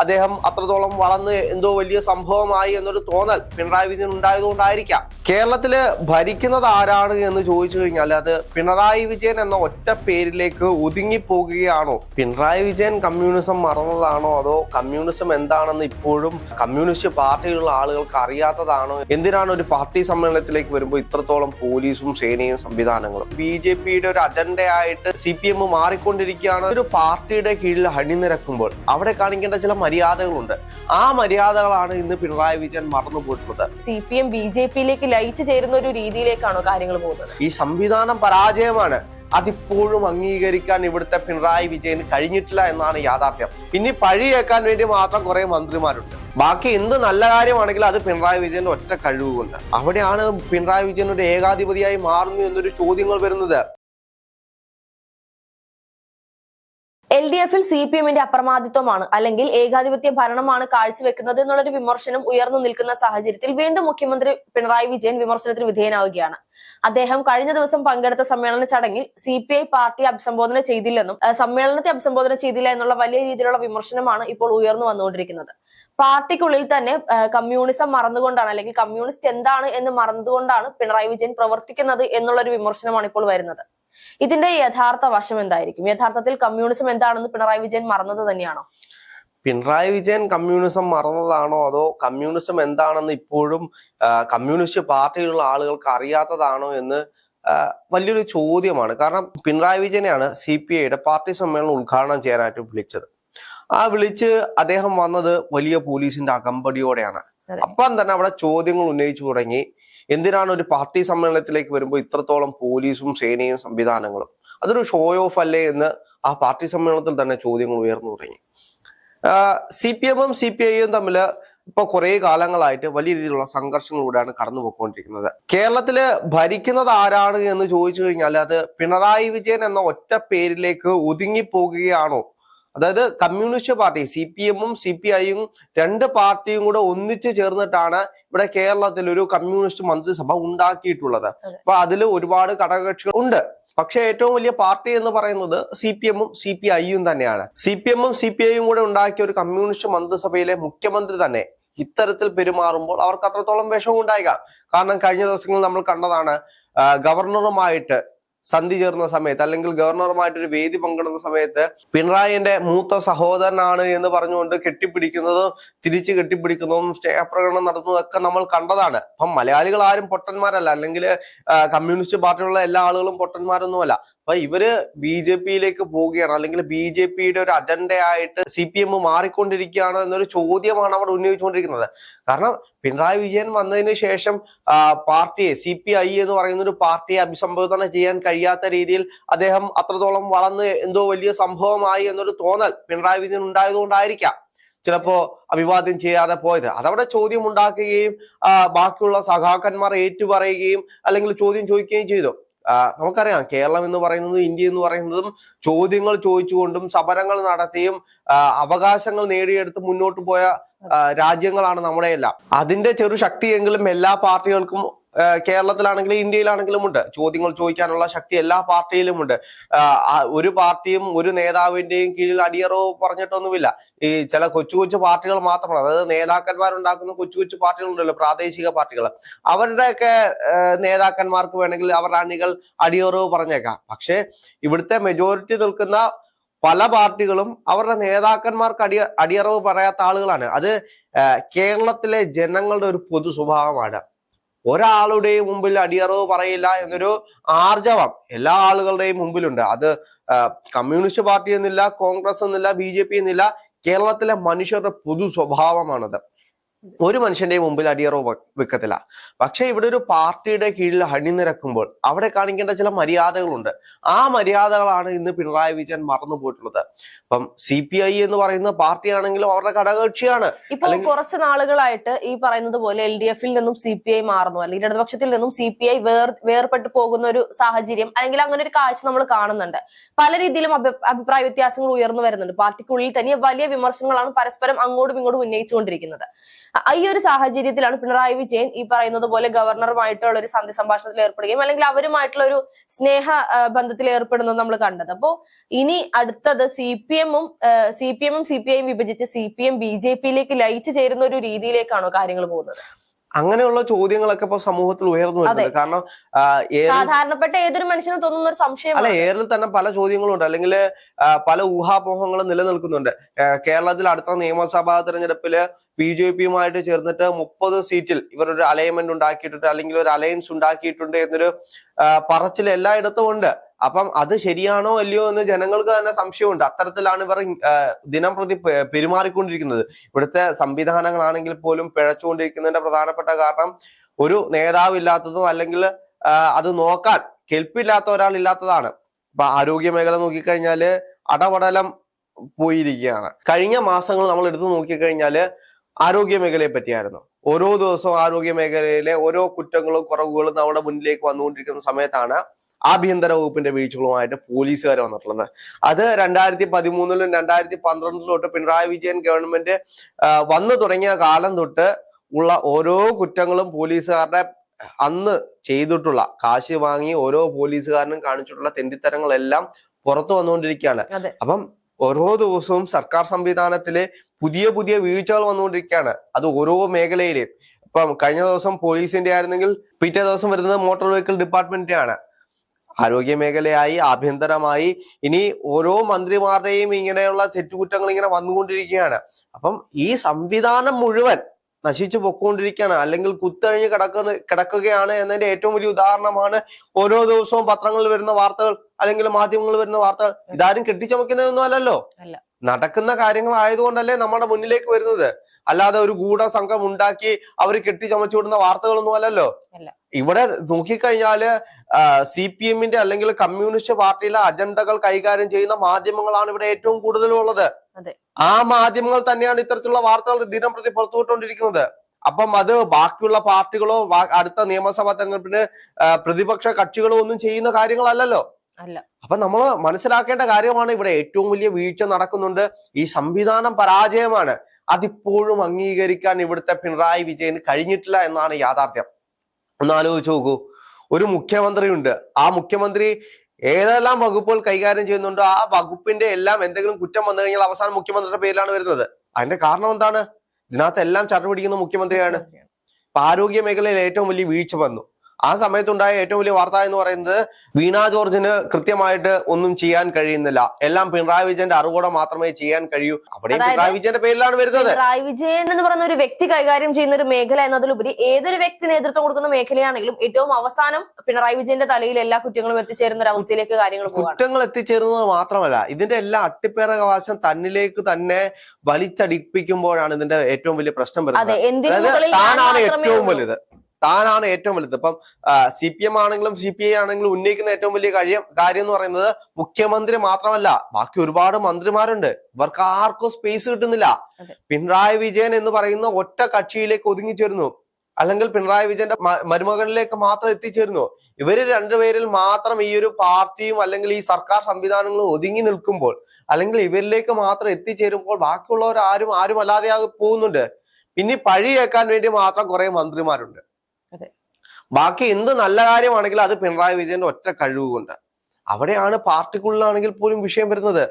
അദ്ദേഹം അത്രത്തോളം വളർന്ന് എന്തോ വലിയ സംഭവമായി എന്നൊരു തോന്നൽ പിണറായി വിജയൻ ഉണ്ടായതുകൊണ്ടായിരിക്കാം. കേരളത്തിൽ ഭരിക്കുന്നത് ആരാണ് എന്ന് ചോദിച്ചു കഴിഞ്ഞാൽ അത് പിണറായി വിജയൻ എന്ന ഒറ്റ പേരിലേക്ക് ഒതുങ്ങിപ്പോകുകയാണോ? പിണറായി വിജയൻ കമ്മ്യൂണിസം മറന്നതാണോ? അതോ കമ്മ്യൂണിസം എന്താണെന്ന് ഇപ്പോഴും കമ്മ്യൂണിസ്റ്റ് പാർട്ടിയിലുള്ള ആളുകൾക്ക് അറിയാത്തതാണോ? എന്തിനാണ് ഒരു പാർട്ടി സമ്മേളനത്തിലേക്ക് വരുമ്പോൾ ഇത്രത്തോളം പോലീസും സേനയും സംവിധാനങ്ങളും? ബി ജെ പിയുടെ ഒരു അജണ്ടയായിട്ട് സി പി എം മാറിക്കൊണ്ടിരിക്കുകയാണ്. ഒരു പാർട്ടിയുടെ കീഴിൽ അണിനിരക്കുമ്പോൾ അവിടെ കാണിക്കേണ്ട ചില മര്യാദകളുണ്ട്. ആ മര്യാദകളാണ് ഇന്ന് പിണറായി വിജയൻ മറന്നു പോയിട്ടുള്ളത്. C P M B J പിയിലേക്ക് ലയിച്ചു ചേരുന്ന ഒരു രീതിയിലേക്കാണോ കാര്യങ്ങൾ പോകുന്നത്? ഈ സംവിധാനം പരാജയമാണ്. അതിപ്പോഴും അംഗീകരിക്കാൻ ഇവിടുത്തെ പിണറായി വിജയന് കഴിഞ്ഞിട്ടില്ല എന്നാണ് യാഥാർത്ഥ്യം. പിന്നെ പഴിയേക്കാൻ വേണ്ടി മാത്രം കുറെ മന്ത്രിമാരുണ്ട്. ബാക്കി എന്ത് നല്ല കാര്യമാണെങ്കിലും അത് പിണറായി വിജയന്റെ ഒറ്റ കഴിവുകൊണ്ട്. അവിടെയാണ് പിണറായി വിജയൻ ഒരു ഏകാധിപതിയായി മാറുന്നു എന്നൊരു ചോദ്യങ്ങൾ വരുന്നത്. എൽ ഡി എഫിൽ സി പി എമ്മിന്റെ അപ്രമാദിത്വമാണ് അല്ലെങ്കിൽ ഏകാധിപത്യ ഭരണമാണ് കാഴ്ചവെക്കുന്നത് എന്നുള്ളൊരു വിമർശനം ഉയർന്നു നിൽക്കുന്ന സാഹചര്യത്തിൽ വീണ്ടും മുഖ്യമന്ത്രി പിണറായി വിജയൻ വിമർശനത്തിന് വിധേയനാവുകയാണ്. അദ്ദേഹം കഴിഞ്ഞ ദിവസം പങ്കെടുത്ത സമ്മേളന ചടങ്ങിൽ സി പി ഐ പാർട്ടി അഭിസംബോധന ചെയ്തില്ലെന്നും സമ്മേളനത്തെ അഭിസംബോധന ചെയ്തില്ല എന്നുള്ള വലിയ രീതിയിലുള്ള വിമർശനമാണ് ഇപ്പോൾ ഉയർന്നു വന്നുകൊണ്ടിരിക്കുന്നത്. പാർട്ടിക്കുള്ളിൽ തന്നെ കമ്മ്യൂണിസം മറന്നുകൊണ്ടാണ് അല്ലെങ്കിൽ കമ്മ്യൂണിസ്റ്റ് എന്താണ് എന്ന് മറന്നുകൊണ്ടാണ് പിണറായി വിജയൻ പ്രവർത്തിക്കുന്നത് എന്നുള്ളൊരു വിമർശനമാണ് ഇപ്പോൾ വരുന്നത്. ഇതിന്റെ യഥാർത്ഥ വശം എന്തായിരിക്കും? യഥാർത്ഥത്തിൽ കമ്മ്യൂണിസം എന്താണെന്ന് പിണറായി വിജയൻ മറന്നത് തന്നെയാണോ? പിണറായി വിജയൻ കമ്മ്യൂണിസം മറന്നതാണോ? അതോ കമ്മ്യൂണിസം എന്താണെന്ന് ഇപ്പോഴും കമ്മ്യൂണിസ്റ്റ് പാർട്ടിയിലുള്ള ആളുകൾക്ക് അറിയാത്തതാണോ എന്ന് വലിയൊരു ചോദ്യമാണ്. കാരണം പിണറായി വിജയനെയാണ് സി പി ഐയുടെ പാർട്ടി സമ്മേളനം ഉദ്ഘാടനം ചെയ്യാനായിട്ട് വിളിച്ചത്. ആ വിളിച്ച് അദ്ദേഹം വന്നത് വലിയ പോലീസിന്റെ അകമ്പടിയോടെയാണ്. അപ്പം തന്നെ അവിടെ ചോദ്യങ്ങൾ ഉന്നയിച്ചു തുടങ്ങി. എന്തിനാണ് ഒരു പാർട്ടി സമ്മേളനത്തിലേക്ക് വരുമ്പോൾ ഇത്രത്തോളം പോലീസും സേനയും സംവിധാനങ്ങളും? അതൊരു ഷോ ഓഫ് അല്ലേ എന്ന് ആ പാർട്ടി സമ്മേളനത്തിൽ തന്നെ ചോദ്യങ്ങൾ ഉയർന്നു തുടങ്ങി. സി പി എമ്മും സി പി ഐയും തമ്മിൽ ഇപ്പൊ കുറെ കാലങ്ങളായിട്ട് വലിയ രീതിയിലുള്ള സംഘർഷങ്ങളിലൂടെയാണ് കടന്നു പോയിക്കൊണ്ടിരിക്കുന്നത് കേരളത്തിൽ ഭരിക്കുന്നത് ആരാണ് എന്ന് ചോദിച്ചു കഴിഞ്ഞാൽ അത് പിണറായി വിജയൻ എന്ന ഒറ്റ പേരിലേക്ക് ഒതുങ്ങിപ്പോകുകയാണോ അതായത് കമ്മ്യൂണിസ്റ്റ് പാർട്ടി സി പി എമ്മും സി പി ഐയും രണ്ട് പാർട്ടിയും കൂടെ ഒന്നിച്ചു ചേർന്നിട്ടാണ് ഇവിടെ കേരളത്തിൽ ഒരു കമ്മ്യൂണിസ്റ്റ് മന്ത്രിസഭ ഉണ്ടാക്കിയിട്ടുള്ളത്. അപ്പൊ അതിൽ ഒരുപാട് ഘടകകക്ഷികൾ ഉണ്ട്. പക്ഷേ ഏറ്റവും വലിയ പാർട്ടി എന്ന് പറയുന്നത് സി പി എമ്മും സി പി ഐയും തന്നെയാണ്. സി പി എമ്മും സി പി ഐയും കൂടെ ഉണ്ടാക്കിയ ഒരു കമ്മ്യൂണിസ്റ്റ് മന്ത്രിസഭയിലെ മുഖ്യമന്ത്രി തന്നെ ഇത്തരത്തിൽ പെരുമാറുമ്പോൾ അവർക്ക് അത്രത്തോളം വിഷമം ഉണ്ടായേക്കാം കാരണം കഴിഞ്ഞ ദിവസങ്ങളിൽ നമ്മൾ കണ്ടതാണ് ഗവർണറുമായിട്ട് സന്ധി ചേർന്ന സമയത്ത് അല്ലെങ്കിൽ ഗവർണറുമായിട്ട് ഒരു വേദി പങ്കിടുന്ന സമയത്ത് പിണറായിന്റെ മൂത്ത സഹോദരനാണ് എന്ന് പറഞ്ഞുകൊണ്ട് കെട്ടിപ്പിടിക്കുന്നതും തിരിച്ച് കെട്ടിപ്പിടിക്കുന്നതും സ്നേഹപ്രകടനം നടത്തുന്നതൊക്കെ നമ്മൾ കണ്ടതാണ്. അപ്പം മലയാളികൾ ആരും പൊട്ടന്മാരല്ല. അല്ലെങ്കിൽ കമ്മ്യൂണിസ്റ്റ് പാർട്ടിയുള്ള എല്ലാ ആളുകളും പൊട്ടന്മാരൊന്നുമല്ല. അപ്പൊ ഇവർ ബി ജെ പിയിലേക്ക് പോവുകയാണ്. അല്ലെങ്കിൽ ബി ജെ പിയുടെ ഒരു അജണ്ടയായിട്ട് സി പി എം മാറിക്കൊണ്ടിരിക്കുകയാണ് എന്നൊരു ചോദ്യമാണ് അവിടെ ഉന്നയിച്ചുകൊണ്ടിരിക്കുന്നത്. കാരണം പിണറായി വിജയൻ വന്നതിന് ശേഷം പാർട്ടിയെ സി പി ഐ എന്ന് പറയുന്ന ഒരു പാർട്ടിയെ അഭിസംബോധന ചെയ്യാൻ കഴിയാത്ത രീതിയിൽ അദ്ദേഹം അത്രത്തോളം വളർന്ന് എന്തോ വലിയ സംഭവമായി എന്നൊരു തോന്നൽ പിണറായി വിജയൻ ഉണ്ടായതുകൊണ്ടായിരിക്കാം. ചിലപ്പോ അഭിവാദ്യം ചെയ്യാതെ പോയത്. അതവിടെ ചോദ്യം ഉണ്ടാക്കുകയും ബാക്കിയുള്ള സഖാക്കന്മാർ ഏറ്റുപറയുകയും അല്ലെങ്കിൽ ചോദ്യം ചോദിക്കുകയും ചെയ്തു. നമുക്കറിയാം കേരളം എന്ന് പറയുന്നത് ഇന്ത്യ എന്ന് പറയുന്നതും ചോദ്യങ്ങൾ ചോദിച്ചുകൊണ്ടും സമരങ്ങൾ നടത്തിയും അവകാശങ്ങൾ നേടിയെടുത്ത് മുന്നോട്ട് പോയ രാജ്യങ്ങളാണ് നമ്മുടെ എല്ലാം അതിന്റെ ചെറു ശക്തിയെങ്കിലും എല്ലാ പാർട്ടികൾക്കും കേരളത്തിലാണെങ്കിലും ഇന്ത്യയിലാണെങ്കിലും ഉണ്ട്. ചോദ്യങ്ങൾ ചോദിക്കാനുള്ള ശക്തി എല്ലാ പാർട്ടിയിലും ഉണ്ട്. ഒരു പാർട്ടിയും ഒരു നേതാവിന്റെയും കീഴിൽ അടിയറവ് പറഞ്ഞിട്ടൊന്നുമില്ല. ഈ ചില കൊച്ചു കൊച്ചു പാർട്ടികൾ മാത്രമാണ്. അതായത് നേതാക്കന്മാരുണ്ടാക്കുന്ന കൊച്ചു കൊച്ചു പാർട്ടികളുണ്ടല്ലോ പ്രാദേശിക പാർട്ടികൾ. അവരുടെയൊക്കെ നേതാക്കന്മാർക്ക് വേണമെങ്കിൽ അവരുടെ അണികൾ അടിയറവ് പറഞ്ഞേക്കാം. പക്ഷേ ഇവിടുത്തെ മെജോറിറ്റി നിൽക്കുന്ന പല പാർട്ടികളും അവരുടെ നേതാക്കന്മാർക്ക് അടിയ അടിയറവ് പറയാത്ത ആളുകളാണ്. അത് കേരളത്തിലെ ജനങ്ങളുടെ ഒരു പൊതു സ്വഭാവമാണ്. ഒരാളുടെയും മുമ്പിൽ അടിയറവ് പറയില്ല എന്നൊരു ആർജവം എല്ലാ ആളുകളുടെയും മുമ്പിലുണ്ട്. അത് കമ്മ്യൂണിസ്റ്റ് പാർട്ടി എന്നില്ല കോൺഗ്രസ് എന്നില്ല ബി ജെ പി എന്നില്ല കേരളത്തിലെ മനുഷ്യരുടെ പൊതു സ്വഭാവമാണത്. ഒരു മനുഷ്യന്റെ മുമ്പിൽ അടിയറോ വെക്കത്തില്ല. പക്ഷെ ഇവിടെ ഒരു പാർട്ടിയുടെ കീഴിൽ അണിനിരക്കുമ്പോൾ അവിടെ കാണിക്കേണ്ട ചില മര്യാദകളുണ്ട്. ആ മര്യാദകളാണ് ഇന്ന് പിണറായി വിജയൻ മറന്നു പോയിട്ടുള്ളത്. അപ്പം സി പി ഐ എന്ന് പറയുന്ന പാർട്ടിയാണെങ്കിലും അവരുടെ ഘടകകക്ഷിയാണ്. ഇപ്പൊ കുറച്ച് നാളുകളായിട്ട് ഈ പറയുന്നത് പോലെ എൽ ഡി എഫിൽ നിന്നും സി പി ഐ മാറുന്നു. അല്ലെങ്കിൽ ഇടതുപക്ഷത്തിൽ നിന്നും സി പി ഐ വേർ വേർപെട്ട് പോകുന്ന ഒരു സാഹചര്യം അല്ലെങ്കിൽ അങ്ങനെ ഒരു കാഴ്ച നമ്മൾ കാണുന്നുണ്ട്. പല രീതിയിലും അഭിപ്രായ വ്യത്യാസങ്ങൾ ഉയർന്നു വരുന്നുണ്ട്. പാർട്ടിക്കുള്ളിൽ തന്നെ വലിയ വിമർശനങ്ങളാണ് പരസ്പരം അങ്ങോട്ടും ഇങ്ങോട്ടും ഉന്നയിച്ചുകൊണ്ടിരിക്കുന്നത്. ഈ ഒരു സാഹചര്യത്തിലാണ് പിണറായി വിജയൻ ഈ പറയുന്നത് പോലെ ഗവർണറുമായിട്ടുള്ള ഒരു സന്ധി സംഭാഷണത്തിൽ ഏർപ്പെടുകയും അല്ലെങ്കിൽ അവരുമായിട്ടുള്ള ഒരു സ്നേഹ ബന്ധത്തിൽ ഏർപ്പെടുന്നത് നമ്മൾ കണ്ടത്. അപ്പോ ഇനി അടുത്തത് സി പി എമ്മും സി പി എമ്മും സി പി ഐയും വിഭജിച്ച് C P M B J പിയിലേക്ക് ലയിച്ചു ചേരുന്ന ഒരു രീതിയിലേക്കാണോ കാര്യങ്ങൾ പോകുന്നത്? അങ്ങനെയുള്ള ചോദ്യങ്ങളൊക്കെ ഇപ്പൊ സമൂഹത്തിൽ ഉയർന്നു വരുന്നുണ്ട്. കാരണം സാധാരണപ്പെട്ട ഏതൊരു മനുഷ്യനും തോന്നുന്ന ഒരു സംശയം അല്ല ഏറിൽ തന്നെ പല ചോദ്യങ്ങളും ഉണ്ട് അല്ലെങ്കിൽ പല ഊഹാപോഹങ്ങളും നിലനിൽക്കുന്നുണ്ട്. കേരളത്തിൽ അടുത്ത നിയമസഭാ തെരഞ്ഞെടുപ്പിൽ ബി ജെ പിയുമായിട്ട് ചേർന്നിട്ട് മുപ്പത് സീറ്റിൽ ഇവർ ഒരു അലൈൻമെന്റ് ഉണ്ടാക്കിയിട്ടുണ്ട്. അല്ലെങ്കിൽ ഒരു അലയൻസ് ഉണ്ടാക്കിയിട്ടുണ്ട് എന്നൊരു പറച്ചിൽ എല്ലായിടത്തും ഉണ്ട്. അപ്പം അത് ശരിയാണോ അല്ലയോ എന്ന് ജനങ്ങൾക്ക് തന്നെ സംശയമുണ്ട്. അത്തരത്തിലാണ് ഇവർ ദിനം പ്രതി പെരുമാറിക്കൊണ്ടിരിക്കുന്നത്. ഇവിടുത്തെ സംവിധാനങ്ങളാണെങ്കിൽ പോലും പിഴച്ചുകൊണ്ടിരിക്കുന്നതിന്റെ പ്രധാനപ്പെട്ട കാരണം ഒരു നേതാവ് ഇല്ലാത്തതും അല്ലെങ്കിൽ അത് നോക്കാൻ കെൽപ്പില്ലാത്ത ഒരാൾ ഇല്ലാത്തതാണ്. ഇപ്പൊ ആരോഗ്യ മേഖല നോക്കിക്കഴിഞ്ഞാൽ അടപടലം പോയിരിക്കുകയാണ്. കഴിഞ്ഞ മാസങ്ങൾ നമ്മൾ എടുത്തു നോക്കിക്കഴിഞ്ഞാൽ ആരോഗ്യ മേഖലയെ പറ്റിയായിരുന്നു. ഓരോ ദിവസവും ആരോഗ്യ മേഖലയിലെ ഓരോ കുറ്റങ്ങളും കുറവുകളും നമ്മുടെ മുന്നിലേക്ക് വന്നുകൊണ്ടിരിക്കുന്ന സമയത്താണ് ആഭ്യന്തര വകുപ്പിന്റെ വീഴ്ചകളുമായിട്ട് പോലീസുകാർ വന്നിട്ടുള്ളത്. അത് രണ്ടായിരത്തി പതിമൂന്നിലും രണ്ടായിരത്തി പന്ത്രണ്ടിലും തൊട്ട് പിണറായി വിജയൻ ഗവൺമെന്റ് വന്നു തുടങ്ങിയ കാലം തൊട്ട് ഉള്ള ഓരോ കുറ്റങ്ങളും പോലീസുകാരുടെ അന്ന് ചെയ്തിട്ടുള്ള കാശ് വാങ്ങി ഓരോ പോലീസുകാരനും കാണിച്ചിട്ടുള്ള തെണ്ടിത്തരങ്ങളെല്ലാം പുറത്തു വന്നുകൊണ്ടിരിക്കുകയാണ്. അപ്പം ഓരോ ദിവസവും സർക്കാർ സംവിധാനത്തിൽ പുതിയ പുതിയ വീഴ്ചകൾ വന്നുകൊണ്ടിരിക്കുകയാണ്. അത് ഓരോ മേഖലയിലെയും. ഇപ്പം കഴിഞ്ഞ ദിവസം പോലീസിന്റെ ആയിരുന്നെങ്കിൽ പിറ്റേ ദിവസം വരുന്നത് മോട്ടോർ വെഹിക്കിൾ ഡിപ്പാർട്ട്മെന്റിന്റെ ആണ് ആരോഗ്യ മേഖലയായി ആഭ്യന്തരമായി ഇനി ഓരോ മന്ത്രിമാരുടെയും ഇങ്ങനെയുള്ള തെറ്റുകുറ്റങ്ങൾ ഇങ്ങനെ വന്നുകൊണ്ടിരിക്കുകയാണ്. അപ്പം ഈ സംവിധാനം മുഴുവൻ നശിച്ചു പൊക്കോണ്ടിരിക്കുകയാണ്. അല്ലെങ്കിൽ കുത്തഴിഞ്ഞ് കിടക്കുന്ന കിടക്കുകയാണ് എന്നതിന്റെ ഏറ്റവും വലിയ ഉദാഹരണമാണ് ഓരോ ദിവസവും പത്രങ്ങളിൽ വരുന്ന വാർത്തകൾ അല്ലെങ്കിൽ മാധ്യമങ്ങളിൽ വരുന്ന വാർത്തകൾ. ഇതാരും കെട്ടിച്ചമക്കുന്നതൊന്നും അല്ലല്ലോ. അല്ല. നടക്കുന്ന കാര്യങ്ങൾ ആയതുകൊണ്ടല്ലേ നമ്മുടെ മുന്നിലേക്ക് വരുന്നത്. അല്ലാതെ ഒരു ഗൂഢസംഘം ഉണ്ടാക്കി അവർ കെട്ടിച്ചമച്ചു വിടുന്ന വാർത്തകളൊന്നും അല്ലല്ലോ. ഇവിടെ നോക്കിക്കഴിഞ്ഞാൽ സി പി എമ്മിന്റെ അല്ലെങ്കിൽ കമ്മ്യൂണിസ്റ്റ് പാർട്ടിയിലെ അജണ്ടകൾ കൈകാര്യം ചെയ്യുന്ന മാധ്യമങ്ങളാണ് ഇവിടെ ഏറ്റവും അതെ. ആ മാധ്യമങ്ങൾ തന്നെയാണ് ഇത്തരത്തിലുള്ള വാർത്തകൾ ദിനം പ്രതി പുറത്തുവിട്ടുകൊണ്ടിരിക്കുന്നത്. അപ്പം അത് ബാക്കിയുള്ള പാർട്ടികളോ അടുത്ത നിയമസഭാ തെരഞ്ഞെടുപ്പിന് പ്രതിപക്ഷ കക്ഷികളോ ഒന്നും ചെയ്യുന്ന കാര്യങ്ങളല്ലല്ലോ. അപ്പൊ നമ്മൾ മനസ്സിലാക്കേണ്ട കാര്യമാണ് ഇവിടെ ഏറ്റവും വലിയ വീഴ്ച നടക്കുന്നുണ്ട്. ഈ സംവിധാനം പരാജയമാണ്. അതിപ്പോഴും അംഗീകരിക്കാൻ ഇവിടുത്തെ പിണറായി വിജയന് കഴിഞ്ഞിട്ടില്ല എന്നാണ് യാഥാർത്ഥ്യം. ഒന്ന് ആലോചിച്ച് നോക്കൂ. ഒരു മുഖ്യമന്ത്രിയുണ്ട്. ആ മുഖ്യമന്ത്രി ഏതെല്ലാം വകുപ്പുകൾ കൈകാര്യം ചെയ്യുന്നുണ്ടോ? ആ വകുപ്പിന്റെ എല്ലാം എന്തെങ്കിലും കുറ്റം വന്നു കഴിഞ്ഞാൽ അവസാനം മുഖ്യമന്ത്രിയുടെ പേരിലാണ് വരുന്നത്. അതിന്റെ കാരണം എന്താണ്? ഇതിനകത്ത് എല്ലാം ചടപിടിക്കുന്ന മുഖ്യമന്ത്രിയാണ്. ഇപ്പൊ ആരോഗ്യ മേഖലയിൽ ഏറ്റവും വലിയ വീഴ്ച വന്നു. ആ സമയത്തുണ്ടായ ഏറ്റവും വലിയ വാർത്ത എന്ന് പറയുന്നത് വീണ ജോർജിന് കൃത്യമായിട്ട് ഒന്നും ചെയ്യാൻ കഴിയുന്നില്ല. എല്ലാം പിണറായി വിജയന്റെ അറിവോടെ മാത്രമേ ചെയ്യാൻ കഴിയൂ. അവിടെ പിണറായി വിജയന്റെ പേരിലാണ് വരുന്നത്. പിണറായി വിജയൻ എന്ന് പറയുന്ന ഒരു വ്യക്തി കൈകാര്യം ചെയ്യുന്ന ഒരു മേഖല എന്നതിലുപരി ഏതൊരു വ്യക്തി നേതൃത്വം കൊടുക്കുന്ന മേഖലയാണെങ്കിലും ഏറ്റവും അവസാനം പിണറായി വിജയന്റെ തലയിൽ എല്ലാ കുറ്റങ്ങളും എത്തിച്ചേരുന്ന ഒരു അവസ്ഥയിലേക്ക് കാര്യങ്ങൾ കുറ്റങ്ങൾ എത്തിച്ചേരുന്നത് മാത്രമല്ല ഇതിന്റെ എല്ലാ അട്ടിപ്പേറകവാശം തന്നിലേക്ക് തന്നെ വലിച്ചടിപ്പിക്കുമ്പോഴാണ് ഇതിന്റെ ഏറ്റവും വലിയ പ്രശ്നം വരുന്നത്. താനാണ് ഏറ്റവും വലുത്. താനാണ് ഏറ്റവും വലുത്. ഇപ്പം സി പി എം ആണെങ്കിലും സി പി ഐ ആണെങ്കിലും ഉന്നയിക്കുന്ന ഏറ്റവും വലിയ കാര്യം കാര്യം എന്ന് പറയുന്നത് മുഖ്യമന്ത്രി മാത്രമല്ല ബാക്കി ഒരുപാട് മന്ത്രിമാരുണ്ട്. ഇവർക്ക് ആർക്കും സ്പേസ് കിട്ടുന്നില്ല. പിണറായി വിജയൻ എന്ന് പറയുന്ന ഒറ്റ കക്ഷിയിലേക്ക് ഒതുങ്ങിച്ചേരുന്നു അല്ലെങ്കിൽ പിണറായി വിജയന്റെ മരുമകളിലേക്ക് മാത്രം എത്തിച്ചേരുന്നു. ഇവർ രണ്ടുപേരിൽ മാത്രം ഈ ഒരു പാർട്ടിയും അല്ലെങ്കിൽ ഈ സർക്കാർ സംവിധാനങ്ങളും ഒതുങ്ങി നിൽക്കുമ്പോൾ അല്ലെങ്കിൽ ഇവരിലേക്ക് മാത്രം എത്തിച്ചേരുമ്പോൾ ബാക്കിയുള്ളവർ ആരും ആരും അല്ലാതെ പോകുന്നുണ്ട്. പിന്നെ പഴി കേൾക്കാൻ വേണ്ടി മാത്രം കുറെ മന്ത്രിമാരുണ്ട്. ബാക്കി എന്ത് നല്ല കാര്യമാണെങ്കിലും അത് പിണറായി വിജയന്റെ ഒറ്റ കഴിവ് കൊണ്ട്. അവിടെയാണ് പാർട്ടിക്കുള്ളിലാണെങ്കിൽ പോലും വിഷയം വരുന്നത്.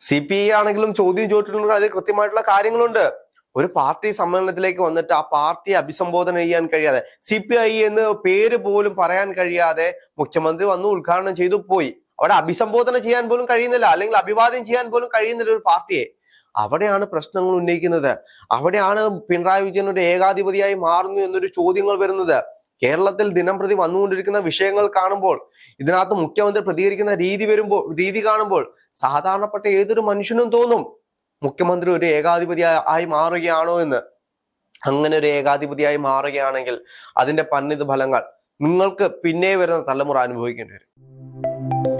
സി പി ഐ ആണെങ്കിലും ചോദ്യം ചോദിച്ചിട്ടുണ്ട് അതിൽ കൃത്യമായിട്ടുള്ള കാര്യങ്ങളുണ്ട്. ഒരു പാർട്ടി സമ്മേളനത്തിലേക്ക് വന്നിട്ട് ആ പാർട്ടിയെ അഭിസംബോധന ചെയ്യാൻ കഴിയാതെ സി പി ഐ എന്ന് പേര് പോലും പറയാൻ കഴിയാതെ മുഖ്യമന്ത്രി വന്നു ഉദ്ഘാടനം ചെയ്തു പോയി. അവിടെ അഭിസംബോധന ചെയ്യാൻ പോലും കഴിയുന്നില്ല അല്ലെങ്കിൽ അഭിവാദ്യം ചെയ്യാൻ പോലും കഴിയുന്നില്ല ഒരു പാർട്ടിയെ. അവിടെയാണ് പ്രശ്നങ്ങൾ ഉന്നയിക്കുന്നത്. അവിടെയാണ് പിണറായി വിജയൻ ഒരു ഏകാധിപതിയായി മാറുന്നു എന്നൊരു ചോദ്യങ്ങൾ വരുന്നത്. കേരളത്തിൽ ദിനം പ്രതി വന്നുകൊണ്ടിരിക്കുന്ന വിഷയങ്ങൾ കാണുമ്പോൾ ഇതിനകത്ത് മുഖ്യമന്ത്രി പ്രതികരിക്കുന്ന രീതി വരുമ്പോൾ രീതി കാണുമ്പോൾ സാധാരണപ്പെട്ട ഏതൊരു മനുഷ്യനും തോന്നും മുഖ്യമന്ത്രി ഒരു ഏകാധിപതി ആയി മാറുകയാണോ എന്ന്. അങ്ങനെ ഒരു ഏകാധിപതിയായി മാറുകയാണെങ്കിൽ അതിന്റെ പന്നിത് ഫലങ്ങൾ നിങ്ങൾക്ക് പിന്നെ വരുന്ന തലമുറ അനുഭവിക്കേണ്ടി വരും.